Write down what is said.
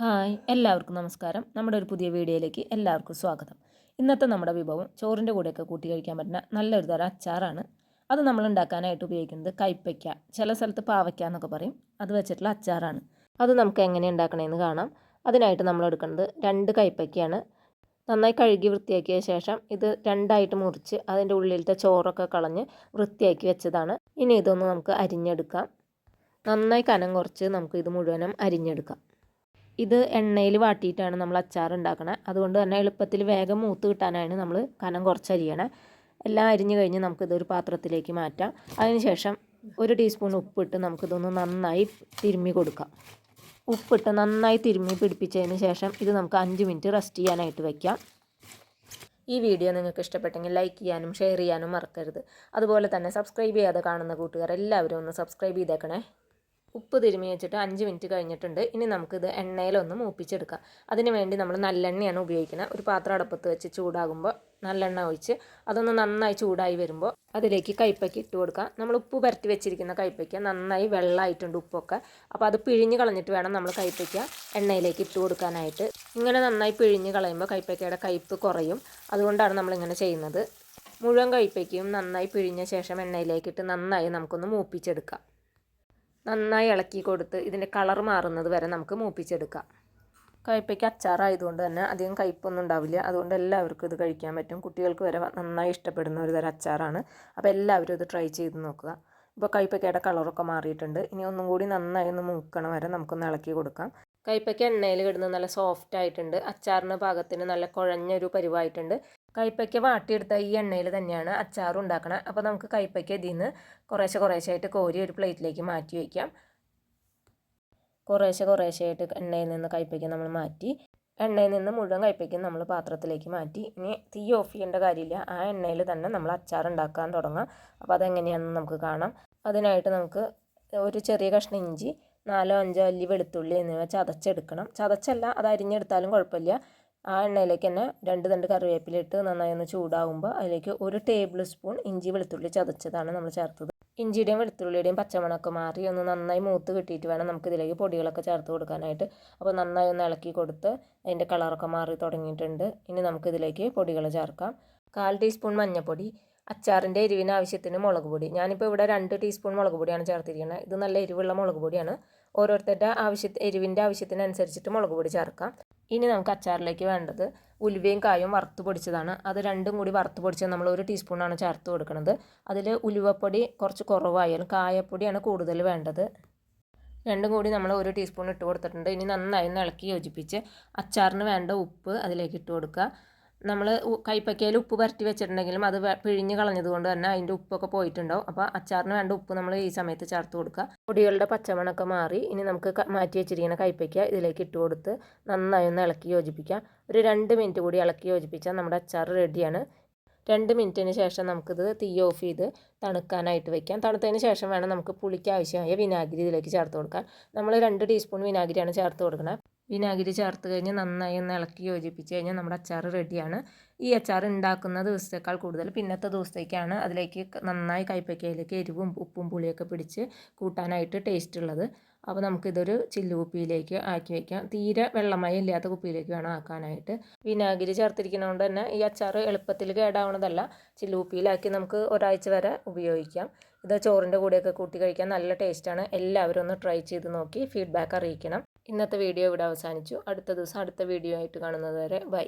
Hi എല്ലാവർക്കും നമസ്കാരം. നമ്മുടെ ഒരു പുതിയ വീഡിയോയിലേക്ക് എല്ലാവർക്കും സ്വാഗതം. ഇന്നത്തെ നമ്മുടെ വിഭവം ചോറിന്റെ കൂടെയൊക്കെ കൂട്ടി കഴിക്കാൻ പറ്റുന്ന നല്ലൊരു തരം അച്ചാറാണ്. അത് നമ്മൾ ഉണ്ടാക്കാനായിട്ട് ഉപയോഗിക്കുന്നത് കൈപ്പയ്ക്ക. ചില സ്ഥലത്ത് പാവയ്ക്ക എന്നൊക്കെ പറയും. അത് വെച്ചിട്ടുള്ള അച്ചാറാണ്. അത് നമുക്ക് എങ്ങനെ ഉണ്ടാക്കണമെന്ന് കാണാം. അതിനായിട്ട് നമ്മൾ എടുക്കുന്നത് രണ്ട് കൈപ്പയ്ക്കയാണ്. നന്നായി കഴുകി വൃത്തിയാക്കിയ ശേഷം ഇത് രണ്ടായിട്ട് മുറിച്ച് അതിന്റെ ഉള്ളിലത്തെ ചോറൊക്കെ കളഞ്ഞ് വൃത്തിയാക്കി വെച്ചതാണ്. ഇനി ഇതൊന്ന് നമുക്ക് അരിഞ്ഞെടുക്കാം. നന്നായി കനം കുറച്ച് നമുക്ക് ഇത് മുഴുവനും അരിഞ്ഞെടുക്കാം. ഇത് എണ്ണയിൽ വാട്ടിയിട്ടാണ് നമ്മൾ അച്ചാർ ഉണ്ടാക്കണത് അതുകൊണ്ട് തന്നെ എളുപ്പത്തിൽ വേഗം മൂത്ത് കിട്ടാനാണ് നമ്മൾ കനം കുറച്ച് അരിയണേ. എല്ലാം അരിഞ്ഞു കഴിഞ്ഞ് നമുക്കിതൊരു പാത്രത്തിലേക്ക് മാറ്റാം. അതിനുശേഷം ഒരു ടീസ്പൂൺ ഉപ്പിട്ട് നമുക്കിതൊന്ന് നന്നായി തിരുമ്മി കൊടുക്കാം. ഉപ്പിട്ട് നന്നായി തിരുമ്മി പിടിപ്പിച്ചതിന് ശേഷം ഇത് നമുക്ക് അഞ്ച് മിനിറ്റ് റെസ്റ്റ് ചെയ്യാനായിട്ട് വയ്ക്കാം ഈ വീഡിയോ നിങ്ങൾക്ക് ഇഷ്ടപ്പെട്ടെങ്കിൽ ലൈക്ക് ചെയ്യാനും ഷെയർ ചെയ്യാനും മറക്കരുത്. അതുപോലെ തന്നെ സബ്സ്ക്രൈബ് ചെയ്യാതെ കാണുന്ന കൂട്ടുകാർ എല്ലാവരും ഒന്ന് സബ്സ്ക്രൈബ് ചെയ്തേക്കണേ. ഉപ്പ് തിരുമി വെച്ചിട്ട് അഞ്ച് മിനിറ്റ് കഴിഞ്ഞിട്ടുണ്ട്. ഇനി നമുക്കിത് എണ്ണയിലൊന്ന് മൂപ്പിച്ചെടുക്കാം. അതിന് വേണ്ടി നമ്മൾ നല്ലെണ്ണയാണ് ഉപയോഗിക്കുന്നത് ഒരു പാത്രം അടപ്പത്ത് വെച്ച് ചൂടാകുമ്പോൾ നല്ലെണ്ണ ഒഴിച്ച് അതൊന്ന് നന്നായി ചൂടായി വരുമ്പോൾ അതിലേക്ക് കൈപ്പയ്ക്ക് ഇട്ട് കൊടുക്കാം. നമ്മൾ ഉപ്പ് പരട്ടി വെച്ചിരിക്കുന്ന കൈപ്പയ്ക്ക നന്നായി വെള്ളമായിട്ടുണ്ട് ഉപ്പൊക്കെ. അപ്പോൾ അത് പിഴിഞ്ഞ് കളഞ്ഞിട്ട് വേണം നമ്മൾ കൈപ്പയ്ക്ക എണ്ണയിലേക്ക് ഇട്ട് കൊടുക്കാനായിട്ട്. ഇങ്ങനെ നന്നായി പിഴിഞ്ഞ് കളയുമ്പോൾ കൈപ്പയ്ക്കയുടെ കയ്പ്പ് കുറയും. അതുകൊണ്ടാണ് നമ്മളിങ്ങനെ ചെയ്യുന്നത്. മുഴുവൻ കൈപ്പയ്ക്കയും നന്നായി പിഴിഞ്ഞ ശേഷം എണ്ണയിലേക്കിട്ട് നന്നായി നമുക്കൊന്ന് മൂപ്പിച്ചെടുക്കാം. നന്നായി ഇളക്കി കൊടുത്ത് ഇതിന്റെ കളർ മാറുന്നത് വരെ നമുക്ക് മൂപ്പിച്ചെടുക്കാം. കയ്പയ്ക്ക് അച്ചാറായതുകൊണ്ട് തന്നെ അധികം കയ്പൊന്നും ഉണ്ടാവില്ല. അതുകൊണ്ട് എല്ലാവർക്കും ഇത് കഴിക്കാൻ പറ്റും. കുട്ടികൾക്ക് വരെ നന്നായി ഇഷ്ടപ്പെടുന്ന ഒരു തരം അച്ചാറാണ്. അപ്പോൾ എല്ലാവരും ഇത് ട്രൈ ചെയ്ത് നോക്കുക. ഇപ്പോൾ കയ്പയ്ക്കയുടെ കളറൊക്കെ മാറിയിട്ടുണ്ട്. ഇനി ഒന്നും കൂടി നന്നായി ഒന്ന് മൂക്കണ വരെ നമുക്കൊന്ന് ഇളക്കി കൊടുക്കാം. കയ്പ്പയ്ക്ക എണ്ണയിൽ കിടന്ന് നല്ല സോഫ്റ്റ് ആയിട്ടുണ്ട്. അച്ചാറിന് പാകത്തിന് നല്ല കുഴഞ്ഞൊരു പരിവായിട്ടുണ്ട്. കയ്പ്പയ്ക്ക് വാട്ടിയെടുത്ത ഈ എണ്ണയിൽ തന്നെയാണ് അച്ചാർ ഉണ്ടാക്കണം. അപ്പോൾ നമുക്ക് കയ്പ്പയ്ക്ക് ഇതിൽ നിന്ന് കുറേശ്ശെ കുറേശ്ശായിട്ട് കോരി ഒരു പ്ലേറ്റിലേക്ക് മാറ്റി വയ്ക്കാം കുറേശ്ശെ കുറേശ്ശായിട്ട് എണ്ണയിൽ നിന്ന് കയ്പ്പയ്ക്ക് നമ്മൾ മാറ്റി എണ്ണയിൽ നിന്ന് മുഴുവൻ കയ്പ്പയ്ക്കും നമ്മൾ പാത്രത്തിലേക്ക് മാറ്റി. ഇനി തീ ഓഫ് ചെയ്യേണ്ട കാര്യമില്ല. ആ എണ്ണയിൽ തന്നെ നമ്മൾ അച്ചാർ ഉണ്ടാക്കാൻ തുടങ്ങാം. അപ്പോൾ അതെങ്ങനെയാണെന്ന് നമുക്ക് കാണാം. അതിനായിട്ട് നമുക്ക് ഒരു ചെറിയ കഷ്ണം ഇഞ്ചി നാലോ അഞ്ചോ അല്ലി വെളുത്തുള്ളി എന്നിവ ചതച്ചെടുക്കണം. ചതച്ചല്ല അത് അരിഞ്ഞെടുത്താലും കുഴപ്പമില്ല. ആ എണ്ണയിലേക്ക് തന്നെ രണ്ട് തണ്ട് കറിവേപ്പില ഇട്ട് നന്നായി ഒന്ന് ചൂടാവുമ്പോൾ അതിലേക്ക് ഒരു ടേബിൾ സ്പൂൺ ഇഞ്ചി വെളുത്തുള്ളി ചതച്ചതാണ് നമ്മൾ ചേർത്തത്. ഇഞ്ചിയുടെയും വെളുത്തുള്ളിയുടെയും പച്ചമണമൊക്കെ മാറി ഒന്ന് നന്നായി മൂത്ത് കിട്ടിയിട്ട് വേണം നമുക്ക് ഇതിലേക്ക് പൊടികളൊക്കെ ചേർത്ത് കൊടുക്കാനായിട്ട്. അപ്പോൾ നന്നായി ഒന്ന് ഇളക്കി കൊടുത്ത് അതിന്റെ കളറൊക്കെ മാറി തുടങ്ങിയിട്ടുണ്ട്. ഇനി നമുക്കിതിലേക്ക് പൊടികൾ ചേർക്കാം. കാൽ ടീസ്പൂൺ മഞ്ഞൾപ്പൊടി അച്ചാറിന്റെ എരിവിന് ആവശ്യത്തിന് മുളക് പൊടി. ഞാനിപ്പോൾ ഇവിടെ രണ്ട് ടീസ്പൂൺ മുളക് പൊടിയാണ് ചേർത്തിരിക്കുന്നത്. ഇത് നല്ല എരിവുള്ള മുളക് പൊടിയാണ്. ഓരോരുത്തരുടെ ആവശ്യ എരിവിന്റെ ആവശ്യത്തിനനുസരിച്ചിട്ട് മുളക് പൊടി ചേർക്കാം. ഇനി നമുക്ക് അച്ചാറിലേക്ക് വേണ്ടത് ഉലുവയും കായും വറുത്ത് പൊടിച്ചതാണ്. അത് രണ്ടും കൂടി വറുത്ത് പൊടിച്ചത് നമ്മൾ ഒരു ടീസ്പൂണാണ് ചേർത്ത് കൊടുക്കുന്നത് അതിൽ ഉലുവപ്പൊടി കുറച്ച് കുറവായാലും കായപ്പൊടിയാണ് കൂടുതൽ വേണ്ടത്. രണ്ടും കൂടി നമ്മൾ ഒരു ടീസ്പൂൺ ഇട്ട് കൊടുത്തിട്ടുണ്ട്. ഇനി നന്നായി ഇളക്കി യോജിപ്പിച്ച് അച്ചാറിന് വേണ്ട ഉപ്പ് അതിലേക്ക് ഇട്ട് കൊടുക്കുക. നമ്മൾ കൈപ്പക്കയിൽ ഉപ്പ് പരട്ടി വെച്ചിട്ടുണ്ടെങ്കിലും അത് പിഴിഞ്ഞ് കളഞ്ഞത് കൊണ്ട് തന്നെ അതിന്റെ ഉപ്പൊക്കെ പോയിട്ടുണ്ടാവും. അപ്പോൾ അച്ചാറിന് വേണ്ട ഉപ്പ് നമ്മൾ ഈ സമയത്ത് ചേർത്ത് കൊടുക്കുക. പൊടികളുടെ പച്ചമണൊക്കെ മാറി ഇനി നമുക്ക് മാറ്റി വെച്ചിരിക്കുന്ന കൈപ്പയ്ക്ക ഇതിലേക്ക് ഇട്ട് കൊടുത്ത് നന്നായി ഒന്ന് ഇളക്കി യോജിപ്പിക്കാം ഒരു രണ്ട് മിനിറ്റ് കൂടി ഇളക്കി യോജിപ്പിച്ചാൽ നമ്മുടെ അച്ചാർ റെഡിയാണ്. രണ്ട് മിനിറ്റിന് ശേഷം നമുക്കിത് തീ ഓഫ് ചെയ്ത് തണുക്കാനായിട്ട് വെക്കാം. തണുത്തതിന് ശേഷം വേണം നമുക്ക് പുളിക്ക് ആവശ്യമായ വിനാഗിരി ഇതിലേക്ക് ചേർത്ത് കൊടുക്കാൻ. നമ്മൾ രണ്ട് ടീസ്പൂൺ വിനാഗിരിയാണ് ചേർത്ത് കൊടുക്കുന്നത് വിനാഗിരി ചേർത്ത് കഴിഞ്ഞ് നന്നായി ഒന്ന് ഇളക്കി യോജിപ്പിച്ച് കഴിഞ്ഞാൽ നമ്മുടെ അച്ചാർ റെഡിയാണ് ഈ അച്ചാർ ഉണ്ടാക്കുന്ന ദിവസത്തേക്കാൾ കൂടുതൽ പിന്നത്തെ ദിവസത്തേക്കാണ് അതിലേക്ക് നന്നായി കൈപ്പയ്ക്കയിലേക്ക് എരിവും ഉപ്പും പുളിയൊക്കെ പിടിച്ച് കൂട്ടാനായിട്ട് ടേസ്റ്റ് ഉള്ളത്. അപ്പോൾ നമുക്കിതൊരു ചില്ലു കുപ്പിയിലേക്ക് ആക്കി വയ്ക്കാം തീരെ വെള്ളമയം ഇല്ലാത്ത കുപ്പിയിലേക്ക് വേണം ആക്കാനായിട്ട്. വിനാഗിരി ചേർത്തിരിക്കുന്നതുകൊണ്ട് തന്നെ ഈ അച്ചാർ എളുപ്പത്തിൽ കേടാവണതല്ല. ചില്ലു കുപ്പിയിലാക്കി നമുക്ക് ഒരാഴ്ച വരെ ഉപയോഗിക്കാം. ഇത് ചോറിന്റെ കൂടെയൊക്കെ കൂട്ടി കഴിക്കാൻ നല്ല ടേസ്റ്റാണ് എല്ലാവരും ഒന്ന് ട്രൈ ചെയ്ത് നോക്കി ഫീഡ്ബാക്ക് അറിയിക്കണം. ഇന്നത്തെ വീഡിയോ ഇവിടെ അവസാനിച്ചു. അടുത്ത ദിവസം അടുത്ത വീഡിയോ ആയിട്ട് കാണുന്നത് വരെ ബൈ.